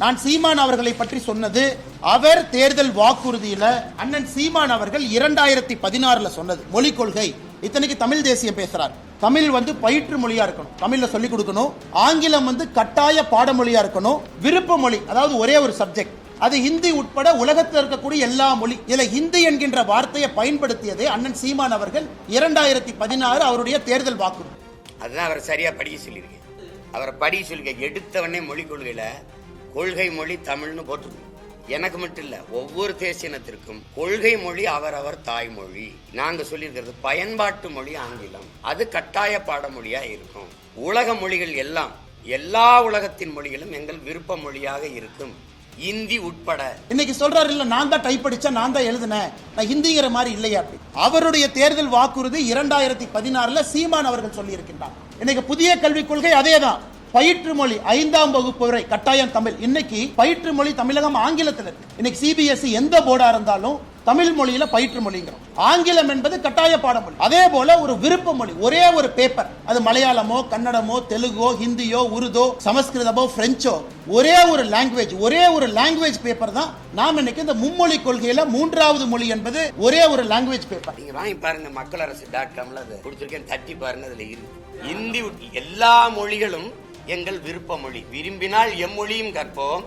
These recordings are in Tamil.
நான் சீமான் அவர்களை பற்றி சொன்னது அவர் தேர்தல் வாக்குறுதியில அண்ணன் சீமான் அவர்கள் இரண்டாயிரத்தி பதினாறுல சொன்னது. மொழி கொள்கை. இத்தனைக்கு தமிழ் தேசியம் பேசுறார். தமிழ் வந்து பயிற்று மொழியா இருக்கணும். தமிழ்ல சொல்லிக் கொடுக்கணும். ஆங்கிலம் வந்து கட்டாய பாடமொழியா இருக்கணும். விருப்ப மொழி அதாவது ஒரே ஒரு சப்ஜெக்ட் அது ஹிந்தி உட்பட உலகத்தில் இருக்கக்கூடிய எல்லா மொழி இதுல ஹிந்தி என்கின்ற வார்த்தையை பயன்படுத்தியதே அண்ணன் சீமான் அவர்கள் இரண்டாயிரத்தி பதினாறு அவருடைய தேர்தல் வாக்குறுதி. அதுதான் அவர் சரியா படிக்க சொல்லியிருக்கேன். அவரை படிக்க சொல்லியிருக்க எடுத்தவனே மொழி கொள்கையில கொள்கை மொழி தமிழ்னு போட்டிருக்கு எனக்கு மட்டும் இல்ல ஒவ்வொரு தேசியனத்திற்கும் கொள்கை மொழி அவரவர் தாய்மொழி. நாங்க சொல்லியிருக்கிறது பயன்பாட்டு மொழி ஆங்கிலம். அது கட்டாய பாடமொழியா இருக்கும். உலக மொழிகள் எல்லாம் எல்லா உலகத்தின் மொழிகளும் எங்கள் விருப்ப மொழியாக இருக்கும். இந்தி உட்பட. இன்னைக்கு சொல்றாரு இல்ல நான் தான் டைப் அடிச்சா நான் தான் எழுதினேன். நான் ஹிந்திங்கிற மாதிரி இல்லையா அப்படி அவருடைய தேர்தல் வாக்குறுதி இரண்டாயிரத்தி பதினாறுல சீமான் அவர்கள் சொல்லி இருக்கின்றார் இன்னைக்கு புதிய கல்விக் கொள்கை அதேதான். பயிற்று மொழி ஐந்தாம் வகுப்பு வரை கட்டாயம் தமிழ். இன்னைக்கு பயிற்று மொழி தமிழகம் ஆங்கிலத்தில் இருக்கு. இன்னைக்கு சிபிஎஸ்இ எந்த போர்டா இருந்தாலும் தமிழ் மொழியில பயிற்று மொழிங்கிறோம் ஆங்கிலம் என்பது கட்டாய பாடமொழி. அதே போல ஒரு விருப்ப மொழி ஒரே ஒரு பேப்பர் அது மலையாளமோ கன்னடமோ தெலுங்கோ ஹிந்தியோ உருதோ சமஸ்கிருதமோ பிரெஞ்சோ ஒரே ஒரு லாங்குவேஜ் ஒரே ஒரு லாங்குவேஜ் பேப்பர் தான் நாம் இன்னைக்கு இந்த மும்மொழி கொள்கையில மூன்றாவது மொழி என்பது ஒரே ஒரு லாங்குவேஜ் பேப்பர் நீங்க வாங்கி பாருங்க மக்கள் அரசு டாட் காம்ல அதை கொடுத்துருக்கேன். தட்டி பாருங்க அதுல இருக்கு. இந்தி எல்லா மொழிகளும் எங்கள் விருப்ப மொழி விரும்பினால் எம்மொழியும் கற்போம்.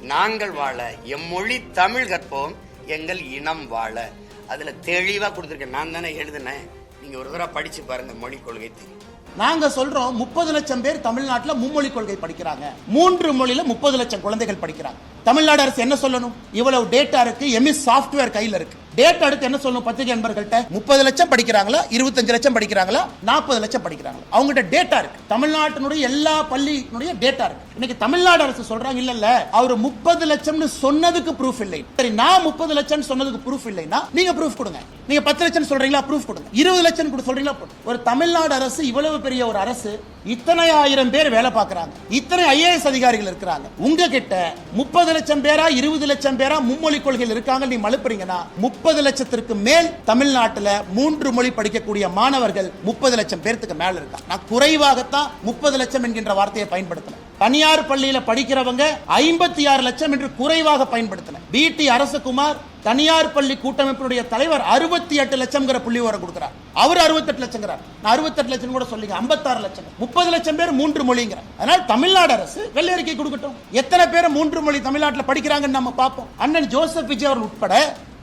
நாங்கள் வாழ எம்மொழி தமிழ் கற்போம். எங்கள் இனம் வாழ. அதுல தெளிவா கொடுத்துருக்கேன். நான் தானே எழுதினேன். நீங்க ஒரு தடவை படிச்சு பாருங்க மொழி கொள்கை தெரியும். நாங்க சொல்றோம் முப்பது லட்சம் பேர் தமிழ்நாட்டில் மும்மொழி கொள்கை படிக்கிறாங்க. மூன்று மொழியில முப்பது லட்சம் குழந்தைகள் படிக்கிறாங்க. தமிழ்நாடு அரசு என்ன சொல்லணும்? இவ்வளவு டேட்டா இருக்கு எம்இ சாஃப்ட்வேர் கையில் இருக்கு. டேட் அடுத்து என்ன சொல்லணும் பத்திரிகை நண்பர்கள்ட்ட முப்பது லட்சம் படிக்கிறாங்களா? இருபத்தஞ்சு லட்சம் படிக்கிறாங்களா? நாற்பது லட்சம் படிக்கிறாங்களா? அவங்ககிட்ட டேட்டா இருக்கு. தமிழ்நாட்டினுடைய எல்லா பள்ளியினுடைய டேட்டா இருக்கு. இன்னைக்கு தமிழ்நாடு அரசு சொல்றாங்க இல்ல இல்ல அவர் முப்பது லட்சம்னு சொன்னதுக்கு ப்ரூஃப் இல்லை. சரி நான் முப்பது லட்சம் சொன்னதுக்கு ப்ரூஃப் இல்லைன்னா நீங்க ப்ரூஃப் கொடுங்க. நீங்க பத்து லட்சம் சொல்றீங்களா ப்ரூஃப் கொடுங்க. இருபது லட்சம் கூட சொல்றீங்களா ஒரு தமிழ்நாடு அரசு இவ்வளவு பெரிய ஒரு அரசு இத்தனை ஆயிரம் பேர் வேலை பார்க்கறாங்க. இத்தனை ஐஏஎஸ் அதிகாரிகள் இருக்கிறாங்க. உங்ககிட்ட முப்பது லட்சம் பேரா இருபது லட்சம் பேரா மும்மொழி கொள்கையில் இருக்காங்க நீ மழுப்புறீங்கன்னா முப்பது லட்சத்திற்கு மேல் தமிழ்நாட்டில் மூன்று மொழி படிக்கக்கூடிய மாணவர்கள் முப்பது லட்சம் பேர்த்துக்கு மேல இருக்காங்க நான் குறைவாகத்தான் முப்பது லட்சம் என்கின்ற வார்த்தையை பயன்படுத்தினேன். தனியார் பள்ளியில படிக்கிறவங்க ஐம்பத்தி ஆறு லட்சம் என்று குறைவாக பயன்படுத்தினேன். பிடி அரசகுமார் தனியார் பள்ளி கூட்டமைப்பினுடைய தலைவர் அறுபத்தி எட்டு லட்சம்ங்கிற புள்ளி விவரம் கொடுக்கிறார். அவர் அறுபத்தெட்டு லட்சங்கிறார். நான் அறுபத்தெட்டு லட்சம் கூட சொல்லிங்க ஐம்பத்தாறு லட்சம். முப்பது லட்சம் பேர் மூன்று மொழிங்கிறார் அதனால் தமிழ்நாடு அரசு வெள்ளை அறிக்கை கொடுக்கட்டும். எத்தனை பேர் மூன்று மொழி தமிழ்நாட்டில் படிக்கிறாங்கன்னு நம்ம பார்ப்போம். அண்ணன் ஜோசப் விஜய் அவர்கள் உட்பட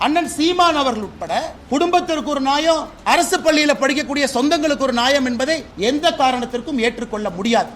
அண்ணன் சீமான் அவர்கள் உட்பட குடும்பத்திற்கு ஒரு நியாயம் அரசு பள்ளியில் படிக்கக்கூடிய சொந்தங்களுக்கு ஒரு நியாயம் என்பதை எந்த காரணத்திற்கும் ஏற்றுக்கொள்ள முடியாது.